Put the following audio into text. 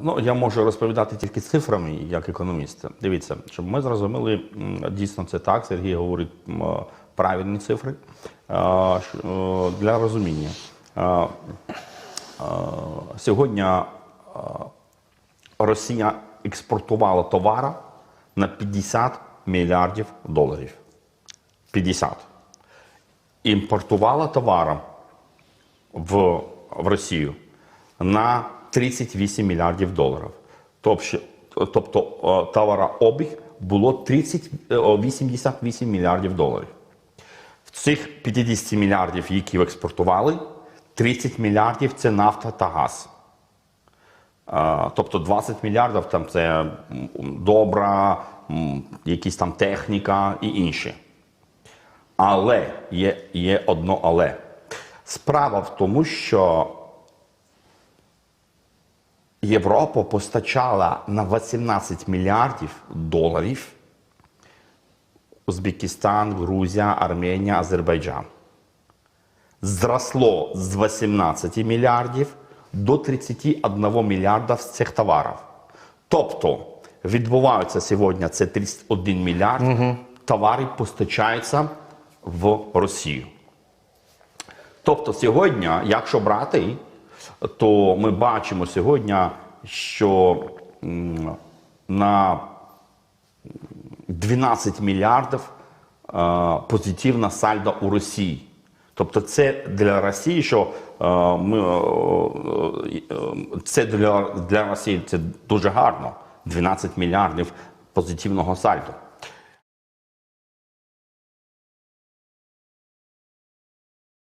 Ну, я можу розповідати тільки цифрами як економіст. Дивіться, щоб ми зрозуміли, дійсно це так. Сергій говорить правильні цифри е, для розуміння. Сьогодні Росія експортувала товара на 50 мільярдів доларів. 50. Імпортувала товаром в, в Росію на 38 мільярдів доларів. Тобто, тобто е, товарообіг було 30, е, 88 мільярдів доларів. В цих 50 мільярдів, які експортували, 30 мільярдів це нафта та газ. Е, Тобто 20 мільярдів там це добра, якісь там техніка і інші. Але є, є одно але. Справа в тому, що Європа постачала на 18 мільярдів доларів Узбекистан, Грузія, Арменія, Азербайджан. Зросло з 18 мільярдів до 31 мільярда з цих товарів. Тобто відбувається сьогодні це 31 мільярд, товари постачаються в Росію. Тобто сьогодні, якщо брати, то ми бачимо сьогодні, що на 12 мільярдів е, позитивна сальдо у Росії. Тобто це для Росії, що е, ми, е, це для, для Росії це дуже гарно. 12 мільярдів позитивного сальдо.